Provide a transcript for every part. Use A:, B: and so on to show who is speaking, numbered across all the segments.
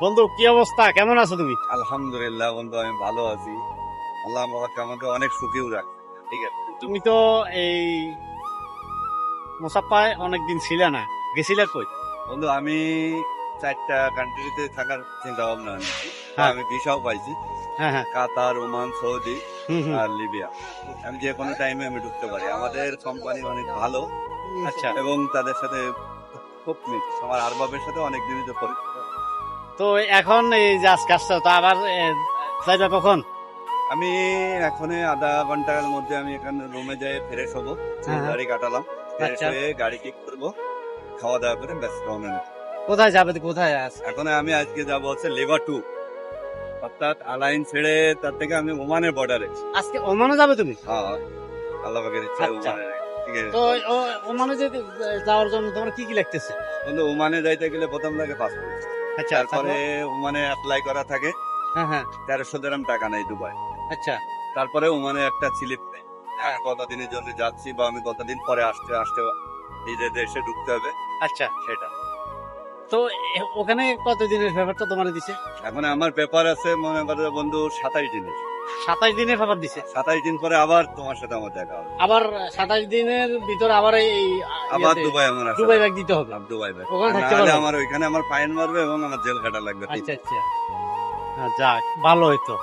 A: বন্ধু কি অবস্থা? কেমন আছো তুমি?
B: আলহামদুলিল্লাহ বন্ধু আমি ভালো আছি। আল্লাহ আমাকে আমাকে অনেক সুখীও রাখছে। ঠিক আছে?
A: তুমি তো এই মুসাফায় অনেকদিন ছিলে না। গেছিলে কই?
B: বন্ধু আমি চারটা কান্ট্রিতে থাকার চিন্তা ভাবনা
A: হ্যাঁ।
B: আমি ভিসাও পাইছি।
A: হ্যাঁ হ্যাঁ।
B: Qatar Oman Saudi. আর লিবিয়া। আমি যে কোনো টাইমে আমি ঢুকতে পারি। আমাদের কোম্পানি অনেক ভালো।
A: আচ্ছা।
B: এবং তাদের সাথে খুব মিট আমার আরবাবের সাথে অনেক দিনই তো পরিচিত
A: তো এখন এই যে আজকে আসছো তো আবার যাইবা কখন?
B: আমি এখন আধা ঘণ্টার মধ্যে আমি এখানে রুমে যাই ফ্রেশ হব
A: হ্যাঁ।
B: গাড়ি কাটালাম। ফ্রেশ
A: আচ্ছা।
B: হয়ে গাড়ি ঠিক করব খাওয়া দাওয়া করে ব্যস্ত রওনা
A: কোথায় যাবে কোথায় আস
B: এখন আমি আজকে যাব হচ্ছে লেবার টু অর্থাৎ আলাইন ছেড়ে তার থেকে আমি ওমানের বর্ডারে
A: আজকে ওমানে যাবে তুমি?
B: হ্যাঁ আল্লাহ পাকের ইচ্ছা
A: আচ্ছা।
B: ওমানে
A: তো ওমানে যে যাওয়ার জন্য তোমার কি কি লাগতেছে?
B: কিন্তু ওমানে যাইতে গেলে প্রথম লাগে পাসপোর্ট
A: আচ্ছা
B: তারপরে ওমানে অ্যাপ্লাই করা থাকে।
A: হ্যাঁ হ্যাঁ।
B: তেরোশো দেরাম টাকা নেই দুবাই।
A: আচ্ছা।
B: তারপরে ওমানে একটা স্লিপ নেই। হ্যাঁ কতদিনের জন্য যাচ্ছি বা আমি কতদিন পরে আসতে আসতে নিজের দেশে ঢুকতে হবে।
A: আচ্ছা।
B: সেটা।
A: তো ওখানে কতদিনের ব্যাপারটা তোমার দিছে?
B: এখন আমার পেপার আছে মনে করো বন্ধু সাতাইশ দিনের।
A: সাতাশ দিনের ব্যাপার দিছে।
B: সাতাইশ দিন পরে আবার তোমার সাথে আমার দেখা হবে।
A: আবার সাতাশ দিনের ভিতরে আবার এই
B: আবার দুবাই আমার
A: দুবাই ব্যাগ দিতে হবে।
B: Dubai back.
A: ওখানে থাকতে পারব?
B: আমার ওইখানে আমার ফাইন মারবে এবং আমার জেল খাটা লাগবে।
A: আচ্ছা আচ্ছা। যাক ভালো হইতো।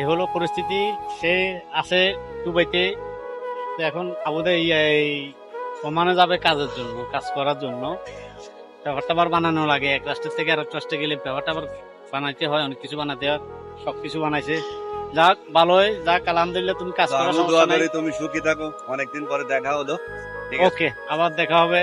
A: এ হলো পরিস্থিতি। সে আছে দুবাইতে। তো এখন আবুদে এই ওমানে যাবে কাজের জন্য কাজ করার জন্য। পেপারটা আবার বানানো লাগে। এক রাষ্ট্রের থেকে আরেক রাষ্ট্রে গেলে ব্যাপারটা আবার বানাইতে হয় অনেক কিছু বানাতে হয় সব কিছু বানাইছে। যাক ভালো হয় যাক আলহামদুলিল্লাহ তুমি কাজ সমস্যা নাই।
B: তুমি সুখী থাকো অনেকদিন পরে দেখা হলো।
A: ওকে আবার দেখা হবে।